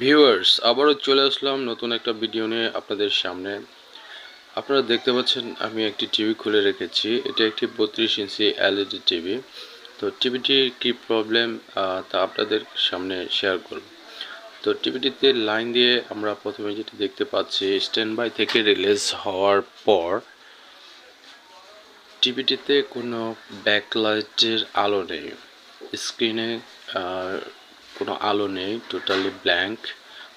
Viewers আবারও চলে আসলাম নতুন একটা ভিডিও নিয়ে আপনাদের সামনে। আপনারা দেখতে পাচ্ছেন, আমি একটি টিভি খুলে রেখেছি। এটা একটি বত্রিশ ইঞ্চি এলইডি টিভি তো টিভিটির কি প্রবলেম তা আপনাদের সামনে শেয়ার করব। তো টিভিটিতে লাইন দিয়ে আমরা প্রথমে যেটি দেখতে পাচ্ছি স্ট্যান্ড বাই থেকে রিলিজ হওয়ার পর টিভিটিতে কোনো ব্যাকলাইটের আলো নেই। স্ক্রিনে কোনো আলো নেই টোটালি ব্ল্যাঙ্ক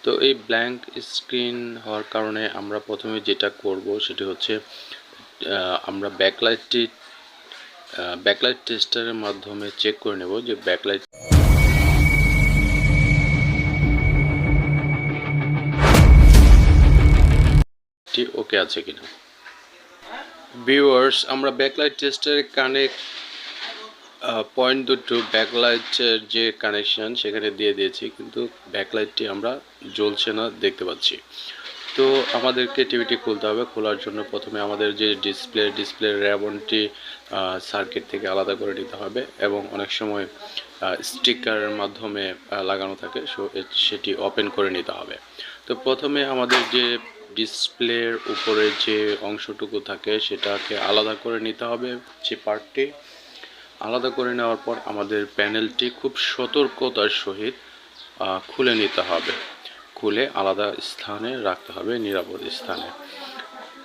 তো এই ব্ল্যাঙ্ক স্ক্রিন হওয়ার কারণে আমরা প্রথমে যেটা করব সেটি হচ্ছে আমরা ব্যাকলাইটটি ব্যাকলাইট টেস্টারের মাধ্যমে চেক করে নেব যে ব্যাকলাইট ওকে আছে কিনা। ভিউয়ার্স আমরা ব্যাকলাইট টেস্টারে কানেক্ট পয়েন্ট দুটো ব্যাকলাইটের যে কানেকশন সেখানে দিয়ে দিয়েছি, কিন্তু ব্যাকলাইটটি আমরা জ্বলছে না, দেখতে পাচ্ছি। তো আমাদেরকে টিভিটি খুলতে হবে, খোলার জন্য প্রথমে আমাদের যে ডিসপ্লে ডিসপ্লে র্যাবনটি সার্কিট থেকে আলাদা করে নিতে হবে এবং অনেক সময় স্টিকারের মাধ্যমে লাগানো থাকে, সো সেটি ওপেন করে নিতে হবে। তো প্রথমে আমাদের যে ডিসপ্লের উপরে যে অংশটুকু থাকে, সেটাকে আলাদা করে নিতে হবে, যে পার্টটি আলাদা করে নেওয়ার পর আমাদের প্যানেলটি খুব সতর্কতার সহিত খুলে নিতে হবে। খুলে আলাদা স্থানে রাখতে হবে, নিরাপদ স্থানে।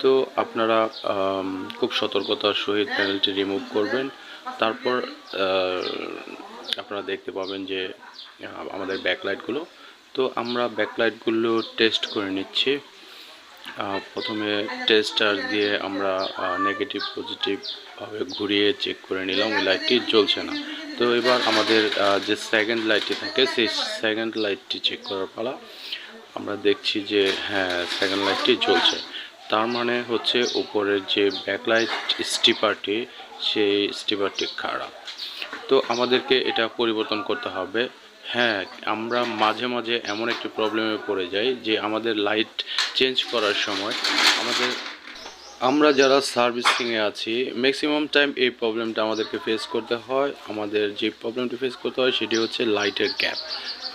তো আপনারা খুব সতর্কতার সহিত প্যানেলটি রিমুভ করবেন। তারপর আপনারা দেখতে পাবেন যে আমাদের ব্যাকলাইটগুলো। তো আমরা ব্যাকলাইটগুলো টেস্ট করে নিচ্ছি। প্রথমে টেস্টার দিয়ে আমরা নেগেটিভ পজিটিভভাবে ঘুরিয়ে চেক করে নিলাম, ওই লাইটটি জ্বলছে না। তো এবার আমাদের যে সেকেন্ড লাইটটি থাকে, সেই সেকেন্ড লাইটটি চেক করার পালা আমরা দেখছি যে হ্যাঁ সেকেন্ড লাইটটি জ্বলছে। তার মানে হচ্ছে উপরের যে ব্যাকলাইট স্টিপারটি সেই স্টিপারটি খারাপ। তো আমাদেরকে এটা পরিবর্তন করতে হবে। হ্যাঁ আমরা মাঝে মাঝে এমন একটি প্রবলেমে পড়ে যাই যে আমাদের লাইট চেঞ্জ করার সময় আমাদের, আমরা যারা সার্ভিসিংয়ে আছি ম্যাক্সিমাম টাইম এই প্রবলেমটা আমাদেরকে ফেস করতে হয়। আমাদের যে প্রবলেমটি ফেস করতে হয় সেটি হচ্ছে লাইটের গ্যাপ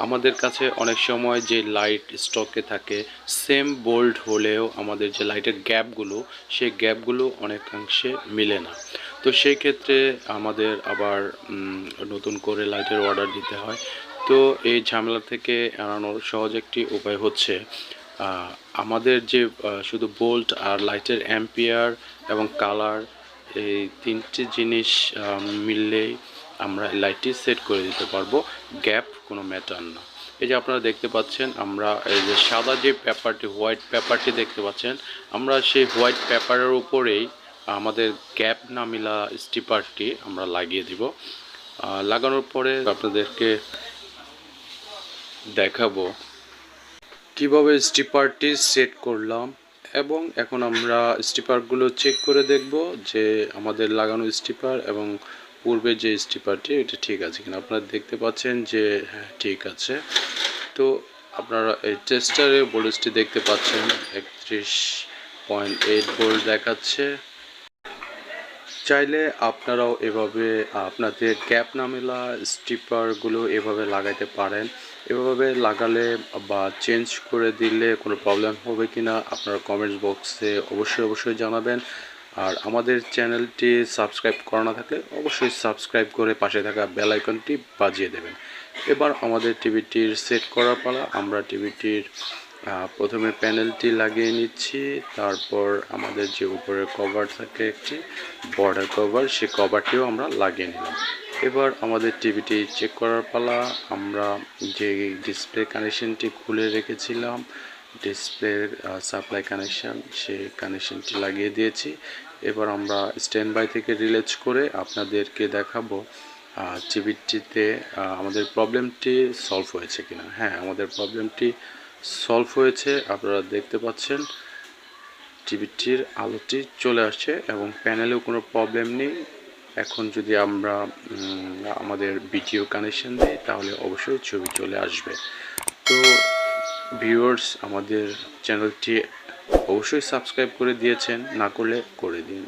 আমাদের কাছে অনেক সময় যে লাইট স্টকে থাকে সেম বোল্ড হলেও আমাদের যে লাইটের গ্যাপগুলো সেই গ্যাপগুলো অনেকাংশে মিলে না। তো সেই ক্ষেত্রে আমাদের আবার নতুন করে লাইটের অর্ডার দিতে হয়। তো এই ঝামেলা থেকে এড়ানোর সহজ একটি উপায় হচ্ছে আমাদের যে শুধু বোল্ট আর লাইটের অ্যাম্পিয়ার এবং কালার, এই তিনটি জিনিস মিললেই আমরা লাইটটি সেট করে দিতে পারব। গ্যাপ কোনো ম্যাটার না। এই যে আপনারা দেখতে পাচ্ছেন, আমরা এই যে সাদা যে পেপারটি, হোয়াইট পেপারটি দেখতে পাচ্ছেন, আমরা সেই হোয়াইট পেপারের উপরেই আমাদের গ্যাপ না মিলা স্টিপারটি আমরা লাগিয়ে দিব। লাগানোর পরে আপনাদেরকে দেখাবো। কীভাবে স্টিপারটি সেট করলাম এবং এখন আমরা স্টিপারগুলো চেক করে দেখব যে আমাদের লাগানো স্টিপার এবং পূর্বে যে স্টিপারটি, এটা ঠিক আছে কিনা। আপনারা দেখতে পাচ্ছেন যে হ্যাঁ ঠিক আছে। তো আপনারা এই টেস্টারে বোল্ডসটি দেখতে পাচ্ছেন, একত্রিশ পয়েন্ট এইট বোল্ট দেখাচ্ছে। চাইলে আপনারাও এভাবে, আপনাদের ক্যাপ না মেলা স্টিপারগুলো এভাবে লাগাইতে পারেন। এভাবে লাগালে বা চেঞ্জ করে দিলে কোনো প্রবলেম হবে কি না আপনারা কমেন্টস বক্সে অবশ্যই অবশ্যই জানাবেন। আর আমাদের চ্যানেলটি সাবস্ক্রাইব করা না থাকলে অবশ্যই সাবস্ক্রাইব করে পাশে থাকা বেল আইকনটি বাজিয়ে দেবেন। এবার আমাদের টিভিটির সেট করার পালা, আমরা টিভিটির প্রথমে প্যানেলটি লাগিয়ে নিচ্ছি, তারপর আমাদের যে উপরের কভার থাকে একটি বর্ডার কভার সেই কভারটিও আমরা লাগিয়ে নিলাম। এবার আমাদের টিভিটি চেক করার পালা, আমরা যে ডিসপ্লে কানেকশনটি খুলে রেখেছিলাম ডিসপ্লের সাপ্লাই কানেকশান সেই কানেকশনটি লাগিয়ে দিয়েছি। এবার আমরা স্ট্যান্ড বাই থেকে রিলেজ করে আপনাদেরকে দেখাবো টিভিটিতে আমাদের প্রবলেমটি সলভ হয়েছে কিনা। হ্যাঁ আমাদের প্রবলেমটি সলভ হয়েছে, আপনারা দেখতে পাচ্ছেন, টিভিটির আলোটি চলে আসছে এবং প্যানেলেও কোনো প্রবলেম নেই। এখন যদি আমরা আমাদের ভিডিও কানেকশন দিই, তাহলে অবশ্যই ছবি চলে আসবে। তো ভিউয়ার্স আমাদের চ্যানেলটি অবশ্যই সাবস্ক্রাইব করে দিয়েছেন, না করলে করে দিন।